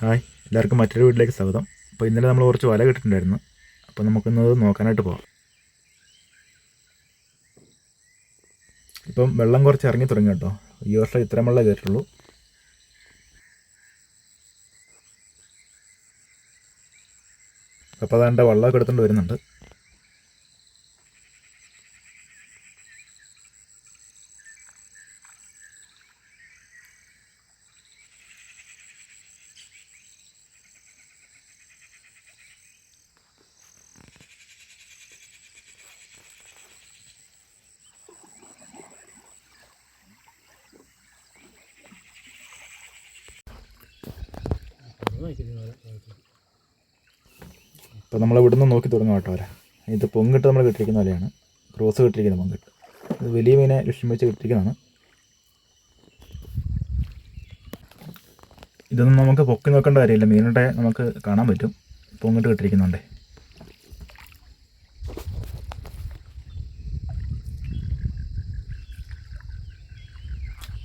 Hi എല്ലാവർക്കും മറ്റൊരു വീട്ടിലേക്ക് സ്വാഗതം. അപ്പോൾ ഇന്നലെ നമ്മൾ കുറച്ച് വല കിട്ടിയിട്ടുണ്ടായിരുന്നു അപ്പോൾ നമുക്കിന്നത് നോക്കാനായിട്ട് പോകാം ഇപ്പം വെള്ളം കുറച്ച് ഇറങ്ങി തുടങ്ങി കേട്ടോ. ഈ വർഷം ഇത്രയും വെള്ളം കയറ്റുള്ളൂ അപ്പോൾ അതാണ്ട് വെള്ളമൊക്കെ എടുത്തുകൊണ്ട് വരുന്നുണ്ട്. അപ്പോൾ നമ്മൾ ഇവിടുന്ന് നോക്കി തുടങ്ങും കേട്ടോ വരെ ഇത് പൊങ്ങിട്ട് നമ്മൾ കിട്ടിയിരിക്കുന്ന വലയാണ്. ക്രോസ് കിട്ടിയിരിക്കുന്ന പൊങ്കിട്ട് ഇത് വലിയ മീനെ ലക്ഷ്യം വെച്ച് കിട്ടിയിരിക്കുന്നതാണ്. ഇതൊന്നും നമുക്ക് പൊക്കി നോക്കേണ്ട കാര്യമില്ല. മീനുടെ നമുക്ക് കാണാൻ പറ്റും. പൊങ്ങിട്ട് കിട്ടിയിരിക്കുന്നുണ്ടേ.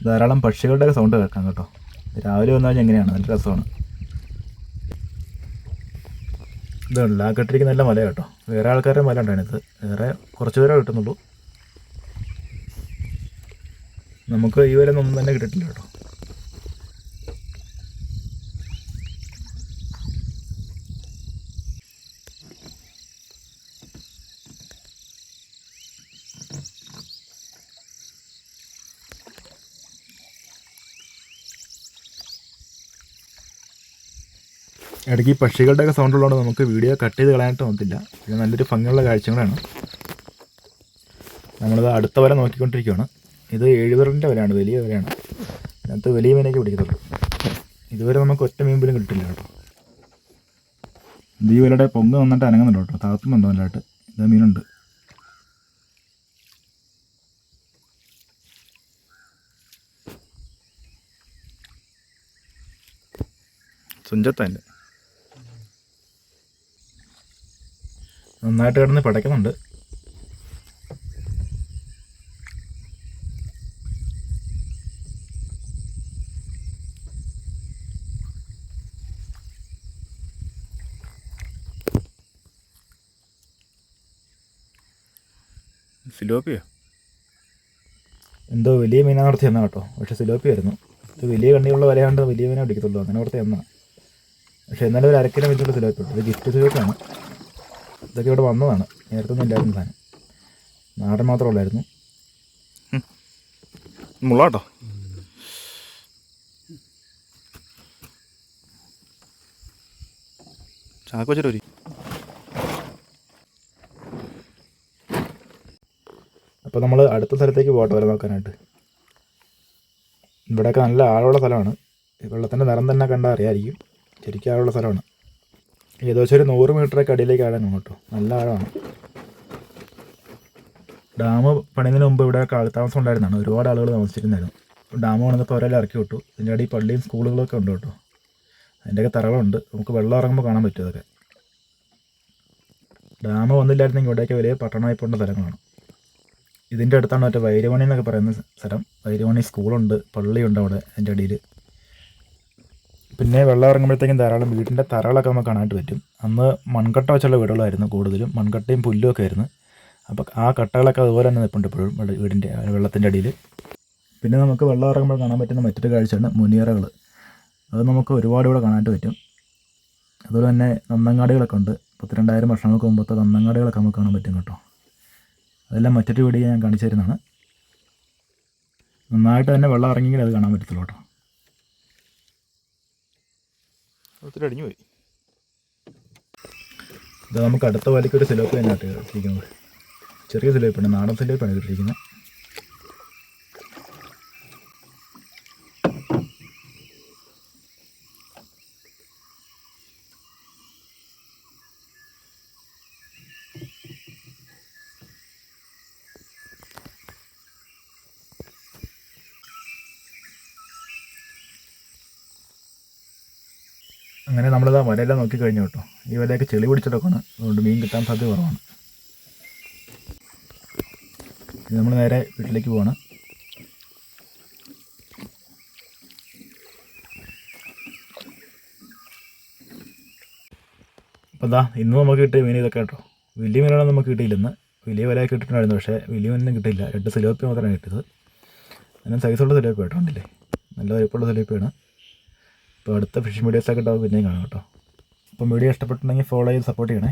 ധാരാളം പക്ഷികളുടെ സൗണ്ട് കേൾക്കാം കേട്ടോ. രാവിലെ വന്നു കഴിഞ്ഞാൽ എങ്ങനെയാണ്? നല്ല രസമാണ്. ഇതുണ്ട്. ആ കെട്ടിരിക്കുന്ന നല്ല മല കേട്ടോ. വേറെ ആൾക്കാരുടെ മല ഉണ്ടായിരുന്നത് വേറെ കുറച്ച് പേരെ കിട്ടുന്നുള്ളൂ. നമുക്ക് ഈ വില ഒന്നും തന്നെ കിട്ടിയിട്ടില്ല കേട്ടോ. ഇടയ്ക്ക് ഈ പക്ഷികളുടെയൊക്കെ സൗണ്ട് ഉള്ളതുകൊണ്ട് നമുക്ക് വീഡിയോ കട്ട് ചെയ്ത് കളയാനായിട്ട് തോന്നത്തില്ല. ഇത് നല്ലൊരു ഭംഗിയുള്ള കാഴ്ചകളാണ്. നമ്മളിത് അടുത്ത വരെ നോക്കിക്കൊണ്ടിരിക്കുകയാണ് ഇത് എഴുപറിന്റെ വരെയാണ് വലിയ വരെയാണ്. അതിനകത്ത് വലിയ മീനൊക്കെ പിടിക്കത്തുള്ളൂ. ഇതുവരെ നമുക്ക് ഒറ്റ മീൻ പോലും കിട്ടില്ല കേട്ടോ. ഈ വലയുടെ പൊങ്ങ് നന്നായിട്ട് അനങ്ങുന്നുണ്ട് കേട്ടോ. താത്തുന്നുണ്ടോ നല്ലതായിട്ട്. ഇത് മീനുണ്ട്. സുഞ്ചത്തല്ലേ നന്നായിട്ട് കിടന്ന് പടയ്ക്കുന്നുണ്ട്. സിലോപ്പിയോ? എന്തോ വലിയ മീനാണ് നടത്തി എന്നാ കേട്ടോ. പക്ഷെ സിലോപ്പി ആയിരുന്നു. ഇത് വലിയ കണ്ണിയുള്ള വലയാണ്ട് വലിയ മീനെ പിടിക്കത്തുള്ളൂ. അങ്ങനെ ഓർത്ത് എന്നാ പക്ഷെ എന്നാലും ഒരു അരക്കിലോ വെച്ചുള്ള സിലോപ്പി ഉണ്ട്. ഇത് ഗിഫ്റ്റ് സിലോപ്പിയാണ്. ഇതൊക്കെ ഇവിടെ വന്നതാണ്. നേരത്തെ ഒന്നും ഇല്ലായിരുന്നു സാധനം. നാടൻ മാത്രമേ ഉള്ളായിരുന്നു മുള്ളാട്ടോ? ചാക്ക് വെച്ചിട്ട് അപ്പോൾ നമ്മൾ അടുത്ത സ്ഥലത്തേക്ക് പോകട്ടെ വരെ നോക്കാനായിട്ട്. ഇവിടെയൊക്കെ നല്ല ആഴമുള്ള സ്ഥലമാണ്. വെള്ളത്തിന്റെ നിറം തന്നെ കണ്ടാൽ അറിയാമായിരിക്കും. ശരിക്കും ആഴമുള്ള സ്ഥലമാണ്. ഏകദേശം ഒരു നൂറ് മീറ്ററൊക്കെ അടിയിലേക്ക് ആഴം കേട്ടോ നല്ല ആഴമാണ്. ഡാം പണിതിന് മുമ്പ് ഇവിടെ കാലതാമസം ഉണ്ടായിരുന്നതാണ്. ഒരുപാട് ആളുകൾ താമസിച്ചിരുന്നായിരുന്നു. ഡാം വന്നപ്പോൾ അവരെല്ലാം ഇറക്കി വിട്ടു. ഇതിന്റെ അടി പള്ളിയും സ്കൂളുകളൊക്കെ ഉണ്ട് കേട്ടോ. അതിന്റെയൊക്കെ തറകളുണ്ട്. നമുക്ക് വെള്ളം ഇറങ്ങുമ്പോൾ കാണാൻ പറ്റും അതൊക്കെ. ഡാം വന്നില്ലായിരുന്നെങ്കിൽ ഇവിടെയൊക്കെ വലിയ പട്ടണമായി പോകേണ്ട സ്ഥലങ്ങളാണ്. ഇതിന്റെ അടുത്താണ് മറ്റേ വൈരവണി എന്നൊക്കെ പറയുന്ന സ്ഥലം. വൈരമണി സ്കൂളുണ്ട് പള്ളിയുണ്ട് അവിടെ അതിന്റെ അടിയിൽ. പിന്നെ വെള്ളം ഇറങ്ങുമ്പോഴത്തേക്കും ധാരാളം വീടിന്റെ തറകളൊക്കെ നമുക്ക് കാണാനായിട്ട് പറ്റും. അന്ന് മൺകട്ട വെച്ചുള്ള വീടുകളായിരുന്നു കൂടുതലും. മൺകട്ടയും പുല്ലും ഒക്കെ ആയിരുന്നു. അപ്പോൾ ആ കട്ടകളൊക്കെ അതുപോലെ തന്നെ നിൽപ്പുണ്ട് ഇപ്പോഴും വീടിന്റെ വെള്ളത്തിന്റെ അടിയിൽ. പിന്നെ നമുക്ക് വെള്ളം ഇറങ്ങുമ്പോൾ കാണാൻ പറ്റുന്ന മറ്റൊരു കാഴ്ചയാണ് മുനിയറകൾ അത് നമുക്ക് ഒരുപാട് ഇവിടെ കാണാനായിട്ട് പറ്റും. അതുപോലെ തന്നെ നന്നങ്ങാടികളൊക്കെ ഉണ്ട്. പത്തിരണ്ടായിരം വർഷങ്ങൾക്ക് മുമ്പത്തെ നന്നങ്ങാടികളൊക്കെ നമുക്ക് കാണാൻ പറ്റും കേട്ടോ. അതെല്ലാം മറ്റൊരു വീഡിയോ ഞാൻ കാണിച്ചു തരുന്നതാണ്. നന്നായിട്ട് തന്നെ വെള്ളം ഇറങ്ങിയെങ്കിൽ അത് കാണാൻ പറ്റത്തുള്ളൂ കേട്ടോ. ഒത്തിരി അടിഞ്ഞു പോയി ഇത് നമുക്ക് അടുത്ത വലിക്കൊരു സിലോപ്പ് തന്നെ ഇട്ടിരിക്കുന്നത് ചെറിയ സിലോപ്പാണ് നാടൻ സിലോപ്പാണ് ഇട്ടിരിക്കുന്നത് അങ്ങനെ നമ്മളിതാ വലയെല്ലാം നോക്കി കഴിഞ്ഞു കേട്ടോ. ഈ വലയൊക്കെ ചെളി പിടിച്ചിട്ടൊക്കെയാണ്. അതുകൊണ്ട് മീൻ കിട്ടാൻ സാധ്യത കുറവാണ്. നമ്മൾ നേരെ വീട്ടിലേക്ക് പോവാണ്. അപ്പോൾ ദാ ഇന്ന് നമുക്ക് കിട്ടിയ മീൻ ഇതൊക്കെ കേട്ടോ. വലിയ മീനാണ് നമുക്ക് കിട്ടിയില്ലെന്ന് വലിയ വിലയൊക്കെ കിട്ടിയിട്ടുണ്ടായിരുന്നു. പക്ഷേ വലിയ മീനൊന്നും കിട്ടിയില്ല. രണ്ട് സിലോപ്പി മാത്രമാണ് കിട്ടിയത്. അങ്ങനെ സൈസുള്ള സിലോപ്പി കേട്ടോ ഉണ്ടല്ലേ നല്ല വലിപ്പമുള്ള സിലോപ്പിയാണ്. അപ്പോൾ അടുത്ത ഫിഷ് വീഡിയോസൊക്കെ ഉണ്ടാവും പിന്നെയും കാണാം കേട്ടോ. അപ്പം വീഡിയോ ഇഷ്ടപ്പെട്ടുണ്ടെങ്കിൽ ഫോളോ ചെയ്ത് സപ്പോർട്ട് ചെയ്യണേ.